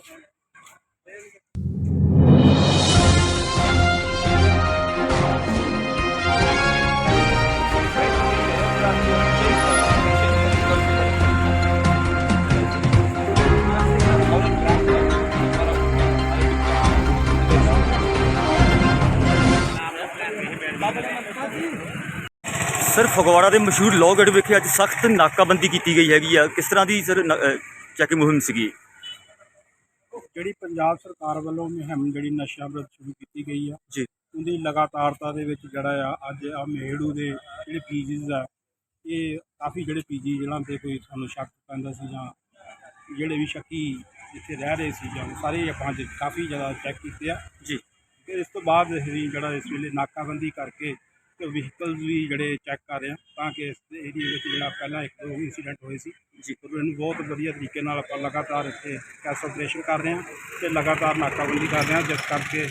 Sir, Phagwara ਦੇ ਮਸ਼ਹੂਰ low ਵਿਖੇ ਅੱਜ ਸਖਤ ਨਾਕਾਬੰਦੀ ਕੀਤੀ ਗਈ ਹੈਗੀ ਆ। ਕਿਸ ਤਰ੍ਹਾਂ ਦੀ, ਸਰ ਚੈਕਿੰਗ ਮੁਹਿੰਮ ਸੀਗੀ? ਜਿਹੜੀ ਪੰਜਾਬ ਸਰਕਾਰ ਵੱਲੋਂ ਮੁਹਿੰਮ ਜਿਹੜੀ ਨਸ਼ਾ ਵਿਰੁੱਧ ਸ਼ੁਰੂ ਕੀਤੀ ਗਈ ਆ ਜੀ। ਉਹਦੀ ਲਗਾਤਾਰਤਾ ਦੇ ਵਿੱਚ ਜਿਹੜਾ ਆ ਅੱਜ ਆ ਮੇੜੂ ਦੇ ਜਿਹੜੇ ਪੀਜੀਜ਼ ਆ ਇਹ ਕਾਫੀ ਜਿਹੜੇ ਪੀਜੀ ਜਿਹਨਾਂ ਤੇ ਕੋਈ ਸਾਨੂੰ ਸ਼ੱਕ ਪੈਂਦਾ ਸੀ ਜਾਂ ਜਿਹੜੇ ਵੀ ਸ਼ੱਕੀ ਜਿੱਥੇ ਰਹਿ ਰਹੇ ਸੀ ਜਾਂ ਸਾਰੇ ਆਪਾਂ ਕਾਫੀ ਜ਼ਿਆਦਾ ਚੈੱਕ ਕੀਤੇ ਆ। ਜੀ। ਫਿਰ ਇਸ ਤੋਂ ਬਾਅਦ ਅਸੀਂ ਜਿਹੜਾ ਇਸ ਵੇਲੇ ਨਾਕਾਬੰਦੀ ਕਰਕੇ ਵਹੀਕਲਸ ਵੀ ਜਿਹੜੇ ਚੈੱਕ ਕਰ ਰਹੇ ਹਾਂ ਤਾਂ ਕਿ ਇਸ ਏਰੀਏ ਵਿੱਚ ਜਿਹੜਾ ਪਹਿਲਾਂ ਇੱਕ ਦੋ ਇਨਸੀਡੈਂਟ ਹੋਏ ਸੀ। ਜੀ। ਇਹਨੂੰ ਬਹੁਤ ਵਧੀਆ ਤਰੀਕੇ ਨਾਲ ਆਪਾਂ ਲਗਾਤਾਰ ਇੱਥੇ ਕੈਸ ਆਪਰੇਸ਼ਨ ਕਰ ਰਹੇ ਹਾਂ ਤੇ ਲਗਾਤਾਰ ਨਾਕਾਬੰਦੀ ਕਰ ਰਹੇ ਹਾਂ ਜਿਸ ਕਰਕੇ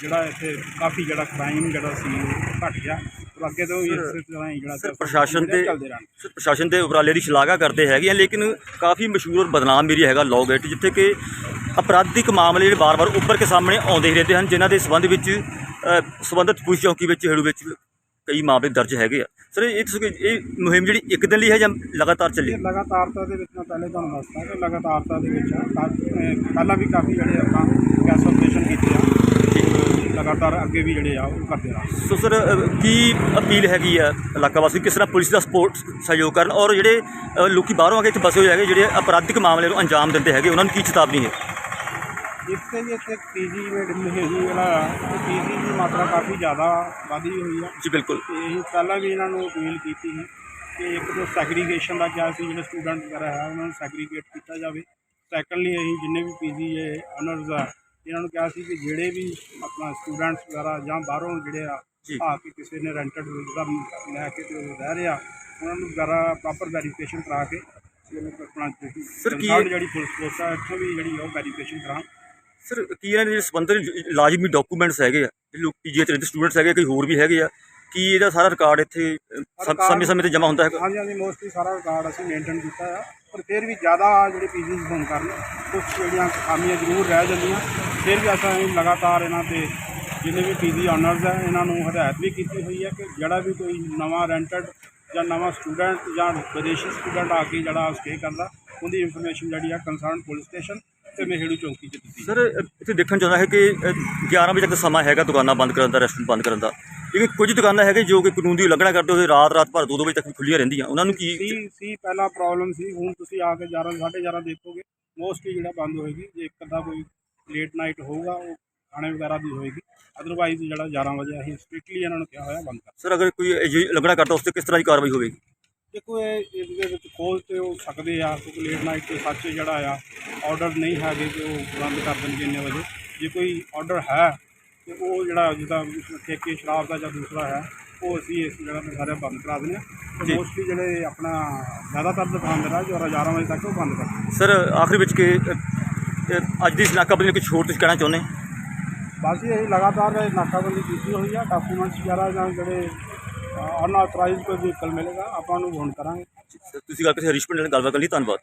ਜਿਹੜਾ ਇੱਥੇ ਕਾਫੀ ਜਿਹੜਾ ਕ੍ਰਾਈਮ ਜਿਹੜਾ ਸੀ ਘਟ ਗਿਆ। ਪਰ ਅੱਗੇ ਤੋਂ ਵੀ ਇਸੇ ਤਰ੍ਹਾਂ ਹੀ ਜਿਹੜਾ ਸਰ ਪ੍ਰਸ਼ਾਸਨ ਦੇ ਸਰ ਪ੍ਰਸ਼ਾਸਨ ਦੇ ਉਪਰਾਲੇ ਦੀ ਸ਼ਲਾਘਾ ਕਰਦੇ ਹੈਗੇ ਆ ਲੇਕਿਨ ਕਾਫੀ ਮਸ਼ਹੂਰ ਔਰ ਬਦਨਾਮ ਏਰੀਆ ਹੈਗਾ ਲੋਅ ਗੇਟ ਜਿੱਥੇ ਕਿ ਅਪਰਾਧਿਕ ਮਾਮਲੇ ਜਿਹੜੇ ਬਾਰ-ਬਾਰ ਉੱਪਰ ਕੇ ਸਾਹਮਣੇ ਆਉਂਦੇ ਰਹਿੰਦੇ ਹਨ ਜਿਨ੍ਹਾਂ ਦੇ ਸੰਬੰਧ ਵਿੱਚ ਸੰਬੰਧਿਤ ਪੁਲਿਸ ਚੌਕੀ ਵਿੱਚ ਹੇੜੂ ਵਿੱਚ ਕਈ ਮਾਮਲੇ ਦਰਜ ਹੈਗੇ ਆ। ਸਰ ਇਹ ਤੁਸੀਂ ਇਹ ਮੁਹਿੰਮ ਜਿਹੜੀ ਇੱਕ ਦਿਨ ਲਈ ਹੈ ਜਾਂ ਲਗਾਤਾਰ ਚੱਲੀ? ਇਹ ਲਗਾਤਾਰਤਾ ਦੇ ਵਿੱਚ ਮੈਂ ਪਹਿਲੇ ਤੁਹਾਨੂੰ ਦੱਸਦਾ ਕਿ ਲਗਾਤਾਰਤਾ ਦੇ ਵਿੱਚ ਆ। ਅਹ ਪਹਿਲਾਂ ਵੀ ਕਾਫੀ ਜਿਹੜੇ ਆਪਾਂ ਕੈਸ ਆਪਰੇਸ਼ਨ ਕੀਤੇ ਆ। ਲਗਾਤਾਰ ਅੱਗੇ ਵੀ ਜਿਹੜੇ ਆ ਉਹ ਕਰਦੇ ਰਹਾਂਗੇ ਸੋ ਸਰ ਕੀ ਅਪੀਲ ਹੈਗੀ ਆ ਇਲਾਕਾ ਵਾਸੀ ਕਿਸ ਤਰ੍ਹਾਂ ਪੁਲਿਸ ਦਾ ਸਪੋਰਟ ਸਹਿਯੋਗ ਕਰਨ? ਔਰ ਜਿਹੜੇ ਅ, ਲੋਕੀ ਬਾਹਰੋਂ ਆ ਕੇ ਇੱਥੇ ਫਸੇ ਹੋਏ ਹੈਗੇ ਜਿਹੜੇ ਅਪਰਾਧਿਕ ਮਾਮਲੇ ਨੂੰ ਅੰਜਾਮ ਦਿੰਦੇ ਹੈਗੇ ਉਹਨਾਂ ਨੂੰ ਕੀ ਚੇਤਾਵਨੀ ਹੈ? ਇੱਥੇ ਜੀ ਇੱਥੇ ਪੀਜੀ ਮੇਡਮ ਹੈਗੀ ਜਿਹੜਾ ਪੀਜੀ ਦੀ ਮਾਤਰਾ ਕਾਫੀ ਜ਼ਿਆਦਾ ਵਧੀ ਹੋਈ ਆ। ਜੀ ਬਿਲਕੁਲ। ਤੇ ਅਸੀਂ ਪਹਿਲਾਂ ਵੀ ਇਹਨਾਂ ਨੂੰ ਅਪੀਲ ਕੀਤੀ ਸੀ ਕਿ ਇੱਕ ਤਾਂ ਸੈਗਰੀਗੇਸ਼ਨ ਦਾ ਕਿਹਾ ਸੀ ਜਿਹੜੇ ਸਟੂਡੈਂਟ ਵਗੈਰਾ ਹੈ ਉਹਨਾਂ ਨੂੰ ਸੈਗਰੀਗੇਟ ਕੀਤਾ ਜਾਵੇ। ਸੈਕੰਡਲੀ ਅਸੀਂ ਜਿੰਨੇ ਵੀ ਪੀਜੀ ਦੇ ਅਨਰਸ ਆ ਇਹਨਾਂ ਨੂੰ ਕਿਹਾ ਸੀ ਕਿ ਜਿਹੜੇ ਵੀ ਆਪਣਾ ਸਟੂਡੈਂਟਸ ਵਗੈਰਾ ਜਾਂ ਬਾਹਰੋਂ ਜਿਹੜੇ ਆ। ਆ ਕੇ ਕਿਸੇ ਨੇ ਰੈਂਟਡ ਦਾ ਲੈ ਕੇ ਤੇ ਉਹ ਰਹਿ ਰਹੇ ਉਹਨਾਂ ਨੂੰ ਵਗੈਰਾ ਪ੍ਰੋਪਰ ਵੈਰੀਫਿਕੇਸ਼ਨ ਕਰਾ ਕੇ Sir, ਕੀ- ਜਿਹੜੀ ਪੁਲਿਸ ਫੋਰਸ ਆ ਇੱਥੋਂ ਵੀ ਜਿਹੜੀ ਉਹ ਵੈਰੀਫਿਕੇਸ਼ਨ ਕਰਾਂ ਸਰ ਕੀ ਇਹਨਾਂ ਦੇ ਸੰਬੰਧਿਤ ਲਾਜ਼ਮੀ ਡਾਕੂਮੈਂਟਸ ਹੈਗੇ ਆ? ਜਿਹੜੇ ਲੋਕ ਪੀਜੀ ਤੇ ਸਟੂਡੈਂਟਸ ਹੈਗੇ ਆ, ਕਈ ਹੋਰ ਵੀ ਹੈਗੇ ਆ? ਕੀ ਇਹਦਾ ਸਾਰਾ ਰਿਕਾਰਡ ਇੱਥੇ Record- ਸਮੇਂ ਸਮੇਂ ਤੇ ਜਮ੍ਹਾਂ ਹੁੰਦਾ ਹੈਗਾ? ਹਾਂਜੀ ਹਾਂਜੀ ਮੋਸਟਲੀ ਸਾਰਾ ਰਿਕਾਰਡ ਅਸੀਂ ਮੇਨਟੇਨ ਕੀਤਾ ਆ। ਪਰ ਫਿਰ ਵੀ ਜ਼ਿਆਦਾ ਜਿਹੜੇ ਪੀਜੀਸ ਹੋਣ ਕਾਰਨ ਕੁਝ ਜਿਹੜੀਆਂ ਖਾਮੀਆਂ ਜ਼ਰੂਰ ਰਹਿ ਜਾਂਦੀਆਂ। ਫਿਰ ਵੀ ਅਸੀਂ ਲਗਾਤਾਰ ਇਹਨਾਂ ਤੇ ਜਿੰਨੇ ਵੀ ਪੀਜੀ ਆਨਰਸ ਹੈ ਇਹਨਾਂ ਨੂੰ ਹਦਾਇਤ ਵੀ ਕੀਤੀ ਹੋਈ ਹੈ ਕਿ ਜਿਹੜਾ ਵੀ ਕੋਈ ਨਵਾਂ ਰੈਂਟਡ ਜਾਂ ਨਵਾਂ ਸਟੂਡੈਂਟ ਜਾਂ ਵਿਦੇਸ਼ੀ ਸਟੂਡੈਂਟ ਆ ਕੇ ਜਿਹੜਾ ਸਟੇ ਕਰਦਾ ਉਹਦੀ ਇਨਫੋਰਮੇਸ਼ਨ ਜਿਹੜੀ ਆ ਕੰਸਰਨ ਪੁਲਿਸ ਸਟੇਸ਼ਨ ਤੇ ਮਹਿੜੂ ਚੌਂਕੀ 'ਚ ਦਿੱਤੀ? ਸਰ ਇੱਥੇ ਦੇਖਣ ਚਾਹੁੰਦਾ ਹੈ ਕਿ ਅ, 11 ਵਜੇ ਤੱਕ ਸਮਾਂ ਹੈਗਾ ਦੁਕਾਨਾਂ ਬੰਦ ਕਰਨ ਦਾ ਰੈਸਟੋਰੈਂਟ ਬੰਦ ਕਰਨ ਦਾ। ਲੇਕਿਨ ਕੁਝ ਦੁਕਾਨਾਂ ਹੈਗੇ ਜੋ ਕਿ ਕਾਨੂੰਨ ਦੀ ਉਲੰਘਣਾ ਕਰਦੇ ਹੋਏ ਰਾਤ ਰਾਤ ਭਰ 2-2 ਵਜੇ ਤੱਕ ਖੁੱਲੀਆਂ ਰਹਿੰਦੀਆਂ। ਉਹਨਾਂ ਨੂੰ ਕੀ ਸੀ ਸੀ ਪਹਿਲਾਂ ਪ੍ਰੋਬਲਮ ਸੀ। ਹੁਣ ਤੁਸੀਂ ਆ ਕੇ 11 11:30 ਦੇਖੋਗੇ ਮੋਸਟਲੀ ਜਿਹੜਾ ਬੰਦ ਹੋਏਗੀ ਜੇ ਇੱਕ ਅੱਧਾ ਕੋਈ ਲੇਟ ਨਾਈਟ ਹੋਊਗਾ ਉਹ ਖਾਣੇ ਵਗੈਰਾ ਦੀ ਹੋਏਗੀ। ਅਦਰਵਾਈਜ਼ ਜਿਹੜਾ 11 ਵਜੇ ਅਸੀਂ ਸਟ੍ਰਿਕਟਲੀ ਇਹਨਾਂ ਨੂੰ ਕਿਹਾ ਹੋਇਆ ਬੰਦ ਕਰ ਸਰ ਅਗਰ ਕੋਈ ਉਲੰਘਣਾ ਕਰਦਾ ਉਸ ਤੇ ਕਿਸ ਤਰ੍ਹਾਂ ਦੀ ਕਾਰਵਾਈ ਹੋਵੇਗੀ? ਦੇਖੋ ਇਹ ਇਹਦੇ ਵਿੱਚ ਖੋਲ ਤੇ ਉਹ ਸਕਦੇ ਆ ਕਿਉਂਕਿ ਲੇਟ ਨਾਈਟ ਤੇ ਸੱਚ ਜਿਹੜਾ ਆ ਆਰਡਰ ਨਹੀਂ ਹੈਗੇ ਕਿ ਉਹ ਬੰਦ ਕਰ ਦੇਣਗੇ ਇੰਨੇ ਵਜੇ। ਜੇ ਕੋਈ ਆਰਡਰ ਹੈ ਤੇ ਉਹ ਜਿਹੜਾ ਜਿਹਦਾ ਠੇਕੇ ਸ਼ਰਾਬ ਦਾ ਜਾਂ ਦੂਸਰਾ ਹੈ ਉਹ ਅਸੀਂ ਇਸ ਜਗ੍ਹਾ ਤੇ ਸਾਰੇ ਬੰਦ ਕਰਾ ਦਿੰਦੇ ਹਾਂ। ਤੇ ਮੋਸਟਲੀ ਜਿਹੜੇ ਆਪਣਾ ਜ਼ਿਆਦਾਤਰ ਦੁਕਾਨਦਾਰ ਆ ਜੋ 11 ਵਜੇ ਤੱਕ ਉਹ ਬੰਦ ਕਰ ਸਰ ਆਖਰੀ ਵਿੱਚ ਕਿ ਅੱਜ ਦੀ ਨਾਕਾਬੰਦੀ ਕੁਝ ਹੋਰ ਤੁਸੀਂ ਕਹਿਣਾ ਚਾਹੁੰਦੇ? ਬਸ ਇਹ ਲਗਾਤਾਰ ਨਾਕਾਬੰਦੀ ਕੀਤੀ ਹੋਈ ਆ ਡਾਕੂਮੈਂਟਸ ਵਗੈਰਾ ਜਾਂ ਜਿਹੜੇ ਅਨਆਥੋਰਾਈਜ਼ਡ ਕੋਈ ਵਹੀਕਲ ਮਿਲੇਗਾ, ਆਪਾਂ ਉਹਨੂੰ ਵੋਨ ਕਰਾਂਗੇ। ਤੁਸੀਂ ਗੱਲ ਕਿਸੇ ਹਰੀਸ਼ ਪਿੰਡ ਨਾਲ ਗੱਲਬਾਤ ਕਰ ਲਈ, ਧੰਨਵਾਦ।